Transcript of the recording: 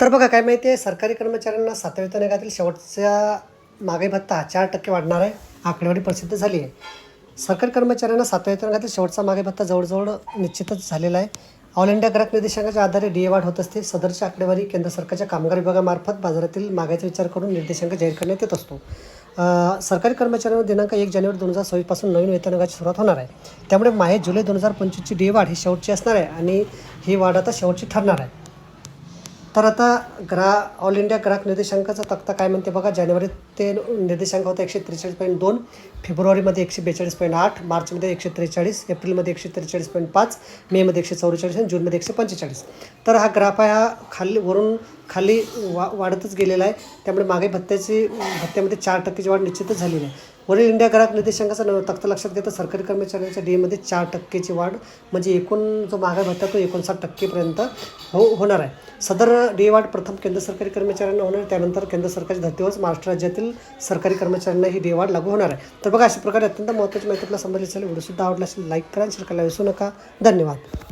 तर बघा काय माहिती आहे सरकारी कर्मचाऱ्यांना सातव्या वेतन आयोगातील शेवटच्या महागाई भत्ता चार टक्के वाढणार आहे. आकडेवारी प्रसिद्ध झाली आहे. सरकारी कर्मचाऱ्यांना सातव्या वेतन आयोगातील शेवटचा मागे भत्ता जवळजवळ निश्चितच झालेला आहे. ऑल इंडिया ग्राहक निर्देशांकाच्या आधारे डीए वाढ होत असते. सदरची आकडेवारी केंद्र सरकारच्या कामगार विभागामार्फत बाजारातील मागायचा विचार करून निर्देशांक जाहीर करण्यात येत असतो. सरकारी कर्मचाऱ्यांना दिनांक एक जानेवारी दोन हजार सव्वीसपासून नवीन वेतन आयोगाची सुरुवात होणार आहे. त्यामुळे माहे जुलै दोन हजार पंचवीसची डी वाढ ही शेवटची असणार आहे आणि ही वाढ आता शेवटची ठरणार आहे. तर आता ग्रा ऑल इंडिया ग्राहक निर्देशांकाचा तक्ता काय म्हणते बघा जानेवारी ते निर्देशांक होता एकशे त्रेचाळीस पॉईंट दोन फेब्रुवारीमध्ये एकशे बेचाळीस पॉईंट आठ मार्चमध्ये एकशे त्रेचाळीस एप्रिलमध्ये एकशे त्रेचाळीस पॉईंट पाच मेमध्ये एकशे चौवेचाळीस आणि जूनमध्ये एकशे पंचेचाळीस तर हा ग्राफ आहे हा खाली वरून खाली वा वाढतच गेलेला आहे. त्यामुळे मागे भत्त्याची भत्त्यामध्ये चार टक्केची वाढ निश्चितच झालेली आहे. वरील इंडिया ग्राहक निर्देशांकाचा तख्त लक्षात घेता सरकारी कर्मचाऱ्यांच्या डीमध्ये चार टक्केची वाढ म्हणजे एकूण जो महागाई भत्ता तो एकोणसाठ टक्केपर्यंत हो होणार आहे. सदर डी वाढ प्रथम केंद्र सरकारी कर्मचाऱ्यांना होणार आहे त्यानंतर केंद्र सरकारच्या धर्तीवरच महाराष्ट्र राज्यातील सरकारी कर्मचाऱ्यांना ही डी वाढ लागू होणार आहे. तर बघा अशा प्रकारे अत्यंत महत्त्वाची माहिती आपल्याला समजली असेल व्हिडिओसुद्धा आवडला असेल लाईक करा शेअर करायला विसरू नका. धन्यवाद.